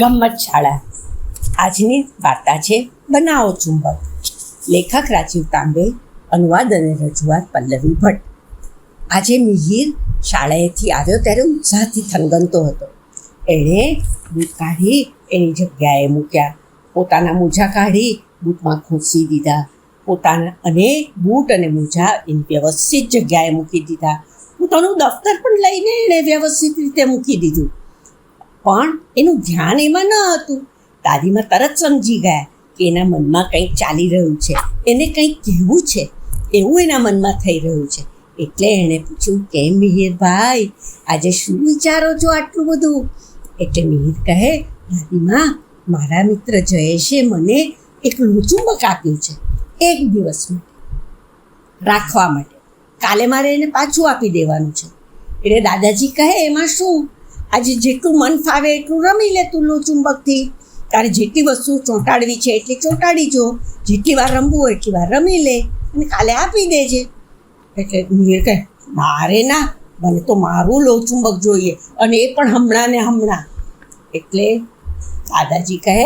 ગમ્મત શાળા. આજની વાર્તા છે બનાવો ચુંબક. લેખક રાજીવ તાંબે, અનુવાદ અને રજૂઆત પલ્લવી ભટ્ટ. આજે મિહિર શાળાએથી આવ્યો ત્યારે ઉત્સાહથી થનગનતો હતો. એણે બૂટ કાઢી એની જગ્યાએ મૂક્યા. પોતાના મોજા કાઢી બૂટમાં ખૂંસી દીધા. પોતાના અને બૂટ અને મોજા એની વ્યવસ્થિત જગ્યાએ મૂકી દીધા. પોતાનું દફતર પણ લઈને એણે વ્યવસ્થિત રીતે મૂકી દીધું. પણ એનું ધ્યાન એમાં ન હતું. દાદીમાં તરત સમજી ગયા કે એના મનમાં કંઈક ચાલી રહ્યું છે. એને કંઈક કહેવું છે. એવું એના મનમાં થઈ રહ્યું છે. એટલે એણે પૂછ્યું, કેમ મિહિરભાઈ આજે શું વિચારો છો આટલું બધું? એટલે મિહિર કહે, દાદીમાં, મારા મિત્ર જયેશે મને એક લોચુંબક આપ્યું છે, એક દિવસ માટે, રાખવા માટે. કાલે મારે એને પાછું આપી દેવાનું છે. એટલે દાદાજી કહે, એમાં શું? આજે જેટલું મન ફાવે એટલું રમી લે તું લો ચુંબકથી. તારે જેટલી વસ્તુ ચોંટાડવી છે એટલી ચોંટાડી જો. જેટલી વાર રમવું હોય એટલી વાર રમી લે અને કાલે આપી દેજે. એટલે મીર કહે, મારે ના, મને તો મારું લો ચુંબક જોઈએ. અને એ પણ હમણાં ને હમણાં. એટલે દાદાજી કહે,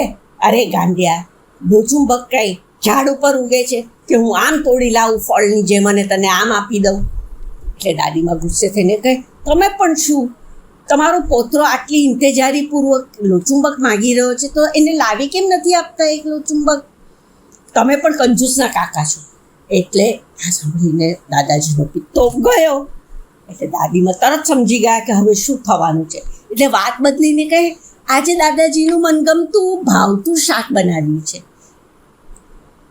અરે ગાંડિયા, લો ચુંબક કઈ ઝાડ ઉપર ઉગે છે કે હું આમ તોડી લાવું ફળની જેમ અને તને આમ આપી દઉં? એટલે દાદીમાં ગુસ્સે થઈને કહે, તમે પણ શું? તમારો પોતરો આટલી ઇંતેજારીપૂર્વક લોચુંબક માગી રહ્યો છે, તો એને લાવી કેમ નથી આપતા એક લોચુંબક? તમે પણ કંજૂસના કાકા છો. એટલે આ સાંભળીને દાદાજીનો પિત્તો ગયો. એટલે દાદીમાં તરત સમજી ગયા કે હવે શું થવાનું છે. એટલે વાત બદલીને કહે, આજે દાદાજીનું મનગમતું, ભાવતું શાક બનાવ્યું છે.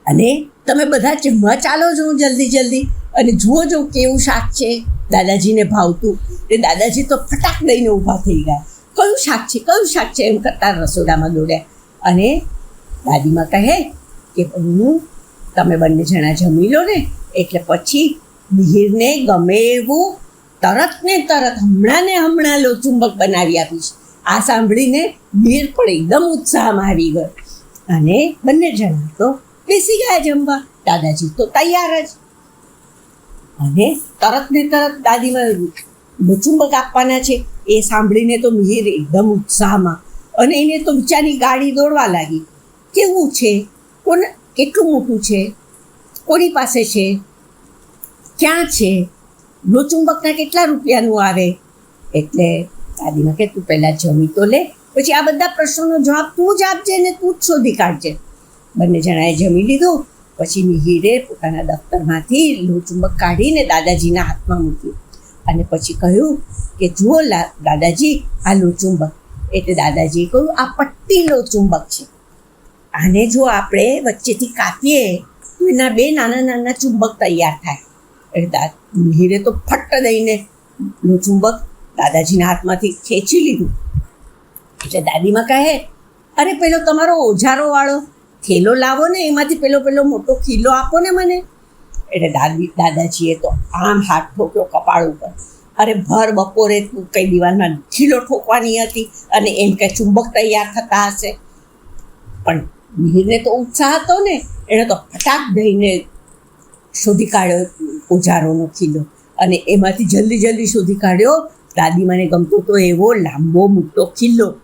અને તમે બધા જમવા ચાલો છો જલ્દી જલ્દી અને જુઓ જો કેવું શાક છે. દાદાજીને ભાવતું. એટલે દાદાજી તો ફટાક દઈને ઊભા થઈ ગયા. કયું શાક છે? કયું શાક છે? એમ કરતા રસોડામાં દોડ્યા. અને દાદીમાં કહે કે હું તમે બંને જણા જમી લો ને. એટલે પછી મિહિરને ગમે એવું તરત ને તરત હમણાં ને હમણાં લો ચુંબક બનાવી આપીશ. આ સાંભળીને મિહિર પણ એકદમ ઉત્સાહમાં આવી ગયો. અને બંને જણા તો બેસી ગયા જમવા. દાદાજી તો તૈયાર જ. અને તરત ને તરત દાદીમાં ચુંબક આપવાના છે. એ સાંભળીને તો મિહિર એકદમ ઉત્સાહમાં અને એને તો બિચારી ગાડી દોડવા લાગી. કેવું છે? કોને કેટલું મોટું છે? કોની પાસે છે? ક્યાં છે? લોચુંબકના કેટલા રૂપિયાનું આવે? એટલે દાદીમાં કે, તું પહેલાં જમી તો લે, પછી આ બધા પ્રશ્નોનો જવાબ તું જ આપજે ને તું જ શોધી કાઢજે. બંને જણાએ જમી લીધું. પછી મિહિરે પોતાના દફતરમાંથી લોચુંબક કાઢીને દાદાજીના હાથમાં મૂક્યું. અને પછી કહ્યું કે, જુઓ દાદાજી, આ લોચુંબક એટલે દાદાજીએ કહ્યું, આ પટ્ટી લોચુંબક છે. આને જો આપણે વચ્ચેથી કાપીએ, તો એના બે નાના નાના ચુંબક તૈયાર થાય. એટલે મિહિરે તો ફટ્ટ દઈને લોચુંબક દાદાજીના હાથમાંથી ખેંચી લીધું. એટલે દાદીમાં કહે, અરે, પેલો તમારો ઓજારો વાળો થેલો લાવો ને, એમાંથી પેલો પેલો મોટો ખીલો આપો ને મને. એટલે દાદી, દાદાજીએ તો આમ હાથ ઠોક્યો કપાળ ઉપર. અરે ભર બપોરે તું કઈ દિવાલમાં ખીલો ઠોકવાની હતી અને એમ કે ચુંબક તૈયાર થતા હશે. પણ મિહિરને તો ઉત્સાહ હતો ને, એણે તો ફટાક દઈને શોધી કાઢ્યો પૂજારોનો ખીલો. અને એમાંથી જલ્દી જલ્દી શોધી કાઢ્યો, દાદી, મને ગમતો તો એવો લાંબો મોટો ખીલ્લો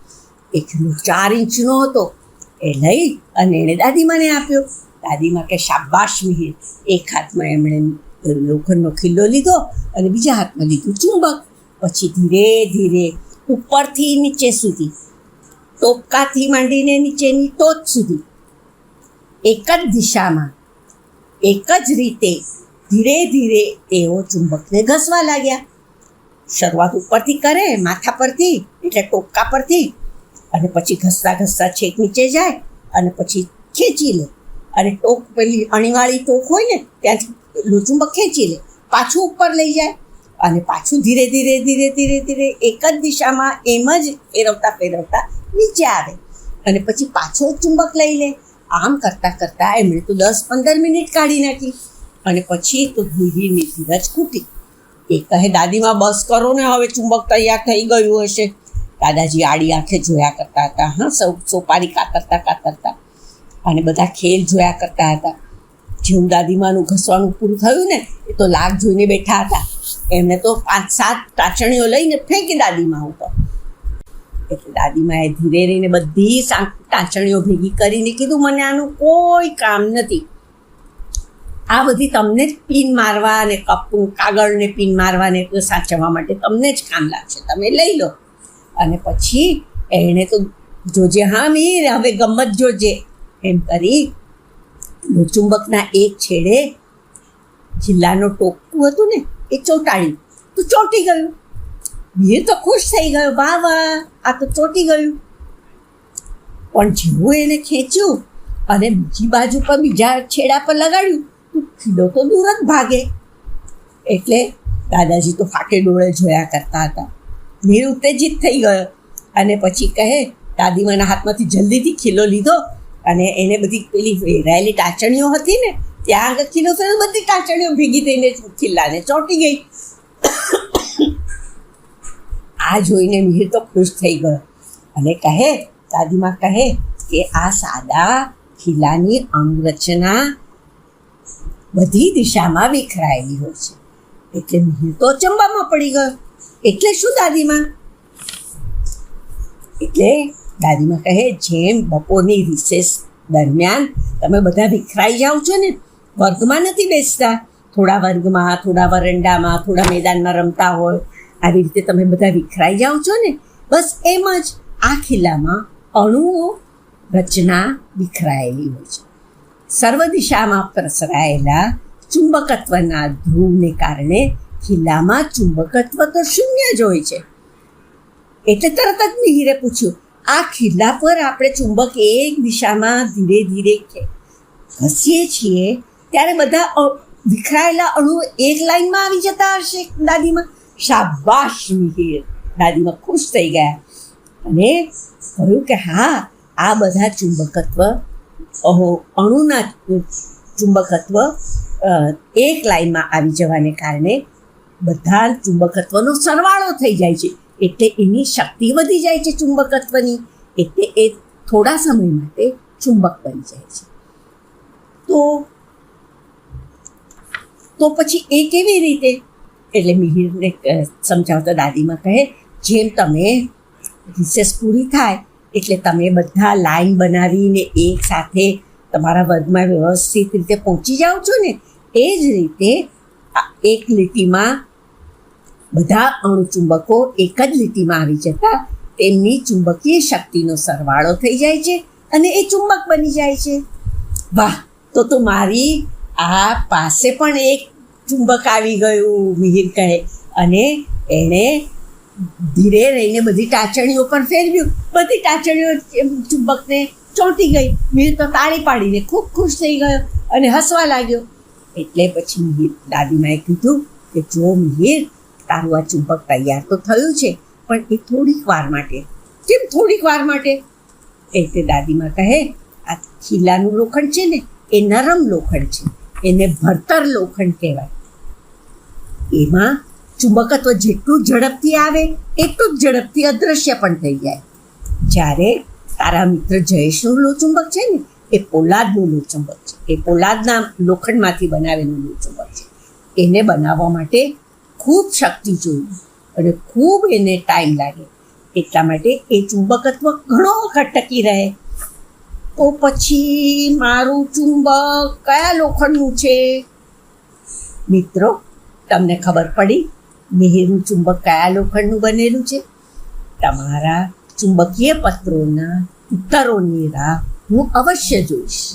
એ ખીલો ચાર ઇંચનો હતો. એ લઈ અને એણે દાદીમાને આપ્યો. દાદીમા કે, શાબાશ મિહિર. એક હાથમાં એમણે લોખંડનો ખીલ્લો લીધો અને બીજા હાથમાં લીધું ચુંબક. પછી ધીરે ધીરે ઉપરથી નીચે સુધી, ટોપકાથી માંડીને નીચેની ટોચ સુધી, એક જ દિશામાં, એક જ રીતે ધીરે ધીરે તેઓ ચુંબકને ઘસવા લાગ્યા. શરૂઆત ઉપરથી કરે, માથા પરથી, એટલે ટોપકા પરથી અને પછી ઘસતા ઘસતા છેક નીચે જાય અને પછી ખેંચી લે. અને ટોક પેલી અણીવાળી ટોક હોય ને, ત્યાંથી લોચુંબક ખેંચી લે. પાછું ઉપર લઈ જાય અને પાછું ધીરે ધીરે ધીરે ધીરે ધીરે એક જ દિશામાં એમ જ ફેરવતા ફેરવતા નીચે આવે. અને પછી પાછો ચુંબક લઈ લે. આમ કરતાં કરતાં એમણે તો દસ પંદર મિનિટ કાઢી નાખી. અને પછી તો ધીરીની ધીરજ ખૂટી. એ કહે, દાદીમાં બસ કરો ને, હવે ચુંબક તૈયાર થઈ ગયું હશે. દાદાજી આડી આંખે જોયા કરતા હતા, હા, સૌ, સોપારી કાતરતા કાતરતા. અને બધા ખેલ જોયા કરતા હતા. જેવું દાદીમાનું ઘસવાનું પૂરું થયું ને, એ તો લાગ જોઈને બેઠા હતા. એમને તો પાંચ, સાત ટાચણીઓ લઈને ફેંકી દાદીમા ઉપર. એટલે દાદીમાએ ધીરે રહીને બધી ટાંચણીઓ ભેગી કરીને કીધું, મને આનું કોઈ કામ નથી. આ બધી તમને જ પિન મારવા અને કપ કાગળને પિન મારવા ને સાચવવા માટે તમને જ કામ લાગશે. તમે લઈ લો. અને પછી એણે તો જોજે, હા, મીર, હવે ગમત જોજે. એમ કરી ચુંબકના એક છેડે જિલ્લાનો ટોપકું હતું ને, એ ચોંટાડ્યું. તો ચોંટી ગયું. મીર તો ખુશ થઈ ગયો, વાહ વાહ, આ તો ચોંટી ગયું. પણ જેવું એને ખેંચ્યું અને બીજી બાજુ પર બીજા છેડા પર લગાડ્યું, તો ખીલો તો દૂર જ ભાગે. એટલે દાદાજી તો ફાટે ડોળે જોયા કરતા હતા. મીર ઉત્તેજિત થઈ ગયો. અને પછી કહે, દાદીમાના હાથમાંથી જલ્દીથી ખીલો લીધો. અને એને બધી પેલી વેરાયેલી ટાંચણીઓ હતી ને, ત્યાં આગળ ખીલો થયો, બધી ટાંચણીઓ ભેગી થઈને ખીલ્લાને ચોંટી ગઈ. આ જોઈને મીર તો ખુશ થઈ ગયો અને કહે, દાદીમા કહે કે આ સાદા ખીલાની અંગરચના બધી દિશામાં વિખરાયેલી હોય છે. એટલે મીર તો અચંબામાં પડી ગયો. એટલે શું દાદીમાં? એટલે દાદીમાં કહે, જેમ બપોરની રિસેસ દરમિયાન તમે બધા વિખરાઈ જાઓ છો ને, વર્ગમાં નથી બેસતા. થોડા વર્ગમાં, થોડા વરંડામાં, થોડા મેદાનમાં રમતા હોય. આવી રીતે તમે બધા વિખરાઈ જાઓ છો ને, બસ એમ જ આ ખિલ્લામાં અણુઓ રચના વિખરાયેલી હોય છે. સર્વ દિશામાં પ્રસરાયેલા ચુંબકત્વના ધ્રુવને કારણે ખીલામાં ચુંબકત્વ તો શૂન્ય જ હોય છે. એટલે તરત જ મિહિરે પૂછ્યું, આ ખીલા પર આપણે ચુંબક એક દિશામાં ધીરે ધીરે ઘસીએ છીએ, ત્યારે બધા વિખરાયેલા અણુ એક લાઈનમાં આવી જતા હશે દાદીમાં શાબાશ મિહિર દાદીમાં ખુશ થઈ ગયા. અને કહ્યું કે, હા, આ બધા ચુંબકત્વ, અહો, અણુના ચુંબકત્વ એક લાઈનમાં આવી જવાને કારણે બધા ચુંબકત્વનો સરવાળો થઈ જાય છે. એટલે એની શક્તિ વધી જાય છે ચુંબકત્વની. એટલે એ થોડા સમય માટે ચુંબક બની જાય છે. તો તો પછી એ કેવી રીતે? એટલે મિહિરને સમજાવતા દાદીમાં કહે, જેમ તમે રિસેસ પૂરી થાય, એટલે તમે બધા લાઈન બનાવીને એક સાથે તમારા વર્ગમાં વ્યવસ્થિત રીતે પહોંચી જાઓ છો ને, એ જ રીતે એક લીટીમાં બધા અણુચુંબકો એક જ લીટીમાં આવી જતા તેમની ચુંબકીય શક્તિનો સરવાળો થઈ જાય છે અને એ ચુંબક બની જાય છે. વાહ, તો તો મારી આ પાસે પણ એક ચુંબક આવી ગયું, મિહિર કહે. અને એણે ધીરે રહીને બધી ટાચણીઓ પર ફેરવ્યું. બધી ટાચણીઓ ચુંબકને ચોંટી ગઈ. મિહિર તો તાળી પાડીને ખૂબ ખુશ થઈ ગયો અને હસવા લાગ્યો. એટલે પછી મિહિર દાદીમાએ કીધું કે જો મિહિર તારું આ ચુંબક તૈયાર તો થયું છે, પણ એ થોડીક વાર માટે. કેમ થોડીક વાર માટે? એટલે દાદીમાં કહે, આ ખીલાનું લોખંડ છે ને, એ નરમ લોખંડ છે, એને ભરતર લોખંડ કહેવાય. એમાં ચુંબકત્વ જેટલું ઝડપથી આવે, એટલું જ ઝડપથી અદ્રશ્ય પણ થઈ જાય. જ્યારે તારા મિત્ર જયેશનું લોચુંબક છે ને, એ પોલાદનું લોચુંબક છે. એ પોલાદના લોખંડમાંથી બનાવેલું લોચુંબક છે. એને બનાવવા માટે ખૂબ શક્તિ જોઈએ અને ખૂબ એને ટાઈમ લાગે. એટલા માટે એ ચુંબકત્વ ઘણો વખત ટકી રહે. તો પછી મારું ચુંબક કયા લોખંડનું છે? મિત્રો, તમને ખબર પડી મિહિરનું ચુંબક કયા લોખંડનું બનેલું છે? તમારા ચુંબકીય પત્રોના ઉત્તરોની રાહ હું અવશ્ય જોઈશ.